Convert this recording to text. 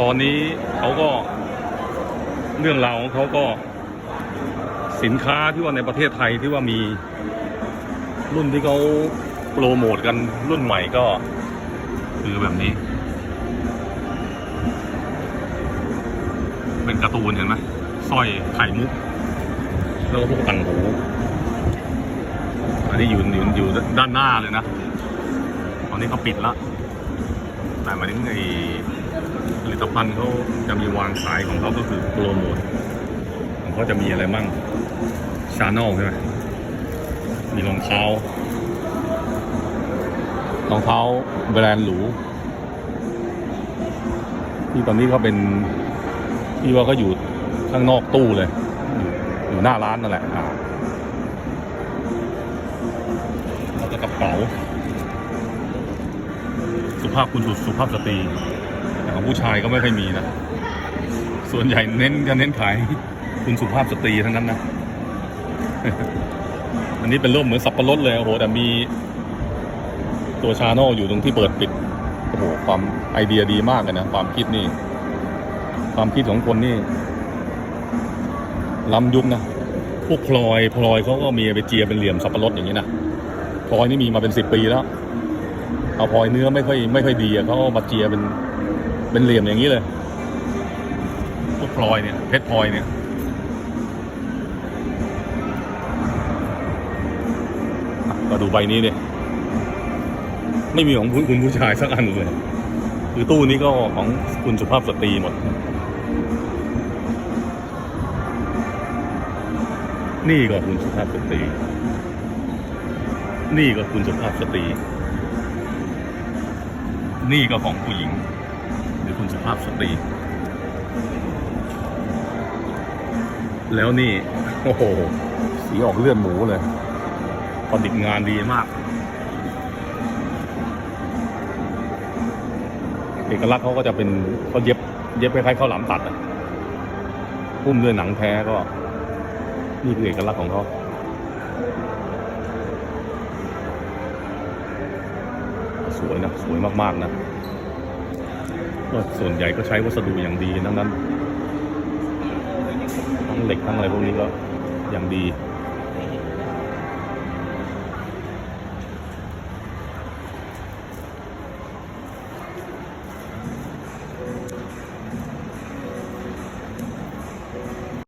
ตอนนี้เขาก็เรื่องราวของเขาก็สินค้าที่ว่าในประเทศไทยที่ว่ามี รุ่นที่เขาโปรโมทกันรุ่นใหม่ก็ คือแบบนี้ เป็นการ์ตูนเห็นไหมสร้อยไข่มุกแล้วก็พวกต่างหูอันนี้อยู่อยู่อยู่ด้านหน้าเลยนะ ตอนนี้เขาปิดละแต่มาถึงไอ ผลิตภัณฑ์เขาจะมีวางขายของเขาก็คือโปรโมทของเขาจะมีอะไรมั่งชาแนลใช่ไหมมีรองเท้ารองเท้าแบรนด์หรูที่ตอนนี้เขาเป็นที่ว่าเขาอยู่ข้างนอกตู้เลย อยู่หน้าร้านนั่นแหละอ่าแล้วก็กระเป๋า สุภาพคุณสุดสุภาพสตรี ของผู้ชายก็ไม่ค่อยมีนะ ส่วนใหญ่เน้นจะเน้นขายคุณสุภาพสตรีทั้งนั้นนะ อันนี้เป็นร่มเหมือนสับปะรดเลยโอ้โหแต่มีตัวชาโนลอยู่ตรงที่เปิดปิดโอ้โหความไอเดียดีมากเลยนะความคิดนี่ ความคิดของคนนี่ล้ำยุคนะพวกพลอยพลอยเขาก็มีไปเจียเป็นเหลี่ยมสับปะรดอย่างนี้นะพลอยนี่มีมาเป็นสิบปีแล้วเอาพลอยเนื้อไม่ค่อยไม่ค่อยดีเขาเอามาเจียเป็น เป็นเหลี่ยมอย่างนี้เลย พวกพลอยเนี่ย เพชรพลอยเนี่ยอะก็ดูใบนี้ดิไม่มีของคุณคุณผู้ชายสักอันเลย คือตู้นี้ก็ของคุณสุภาพสตรีหมด นี่ก็คุณสุภาพสตรี นี่ก็คุณสุภาพสตรี นี่ก็ของผู้หญิง หรือคุณสุภาพสตรี แล้วนี่ โอ้โห สีออกเลือดหมูเลยประดิษฐ์งานดีมาก เอกลักษณ์เขาก็จะเป็นเขาเย็บ เย็บคล้ายๆข้าวหลามตัดอะพุ่มด้วยหนังแท้ก็ นี่คือเอกลักษณ์ของเขาสวยนะ สวยมาก ๆ นะ ส่วนใหญ่ก็ใช้วัสดุอย่างดีทั้งนั้นทั้งเหล็กทั้งอะไรพวกนี้ก็อย่างดี